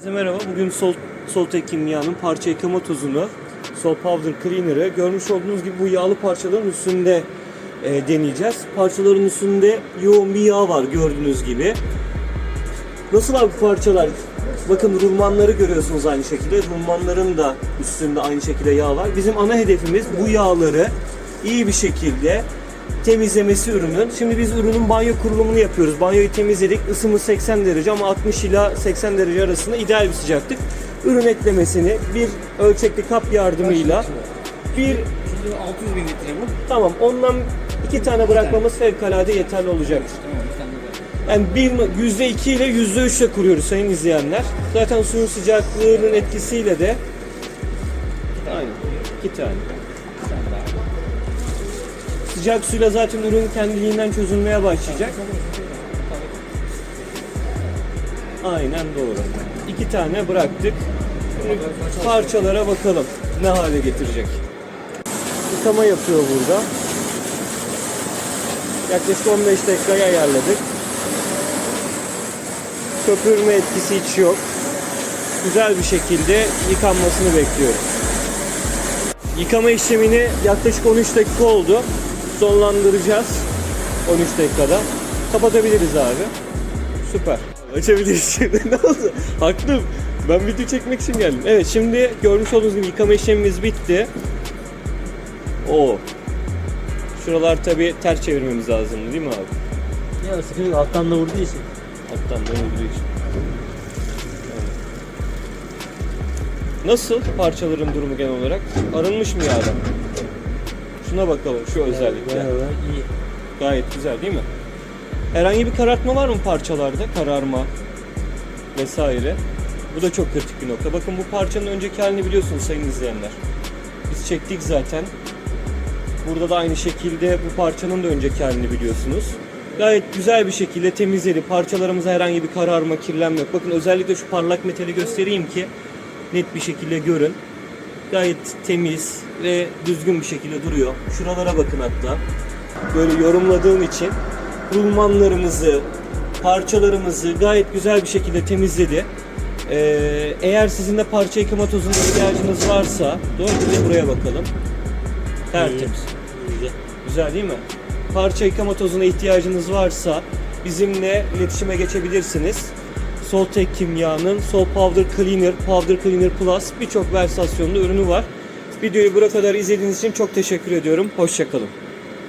Herkese merhaba. Bugün Sol, Soltek Kimya'nın parça yıkama tozunu, Sol Powder Cleaner'ı görmüş olduğunuz gibi bu yağlı parçaların üstünde e, deneyeceğiz. Parçaların üstünde yoğun bir yağ var gördüğünüz gibi. Nasıl abi bu parçalar? Bakın rulmanları görüyorsunuz aynı şekilde. Rulmanların da üstünde aynı şekilde yağ var. Bizim ana hedefimiz bu yağları iyi bir şekilde temizlemesi ürünün. Şimdi biz ürünün banyo kurulumunu yapıyoruz. Banyoyu temizledik. Isımız 80 derece ama 60 ila 80 derece arasında ideal bir sıcaklık. Ürün eklemesini bir ölçekli kap yardımıyla bir Şimdi 600 bin litre bu. tamam ondan iki tane bırakmamız fevkalade yeterli olacaktır. Yani bir yüzde iki ile yüzde üçle kuruyoruz sayın izleyenler. Zaten suyun sıcaklığının etkisiyle de aynen iki tane. Sıcak suyla zaten ürün kendiliğinden çözülmeye başlayacak. Aynen doğru. İki tane bıraktık. Parçalara bakalım ne hale getirecek. Yıkama yapıyor burada. Yaklaşık 15 dakikaya ayarladık. Köpürme etkisi hiç yok. Güzel bir şekilde yıkanmasını bekliyoruz. Yıkama işlemini yaklaşık 13 dakika oldu. Sonlandıracağız 13 dakikada. Kapatabiliriz abi. Süper. Açabiliriz şimdi. ne oldu? Haklım. Ben video çekmek için geldim. Evet şimdi görmüş olduğunuz gibi yıkama işlemimiz bitti. O. Şuralar tabi ters çevirmemiz lazım değil mi abi? Ya sıkıntı yok, alttan da vurduğu için. Alttan da olduğu için. Nasıl parçaların durumu genel olarak? Arınmış mı yağdan? Şuna bakalım şu özellikle. Olarak iyi. Gayet güzel değil mi? Herhangi bir karartma var mı parçalarda? Kararma vesaire. Bu da çok kritik bir nokta. Bakın bu parçanın önceki halini biliyorsunuz sayın izleyenler. Biz çektik zaten. Burada da aynı şekilde bu parçanın da önceki halini biliyorsunuz. Gayet güzel bir şekilde temizledi. Parçalarımıza herhangi bir kararma, kirlenme yok. Bakın özellikle şu parlak metali göstereyim ki net bir şekilde görün. Gayet temiz ve düzgün bir şekilde duruyor. Şuralara bakın hatta. Böyle yorumladığım için rulmanlarımızı, parçalarımızı gayet güzel bir şekilde temizledi. Ee, eğer sizin de parça yıkama tozuna ihtiyacınız varsa, doğru de buraya bakalım. Tertemiz. Güzel. Güzel değil mi? Parça yıkama tozuna ihtiyacınız varsa bizimle iletişime geçebilirsiniz. Soltek Kimya'nın Sol Powder Cleaner, Powder Cleaner Plus birçok versiyonlu ürünü var. Videoyu buraya kadar izlediğiniz için çok teşekkür ediyorum. Hoşçakalın.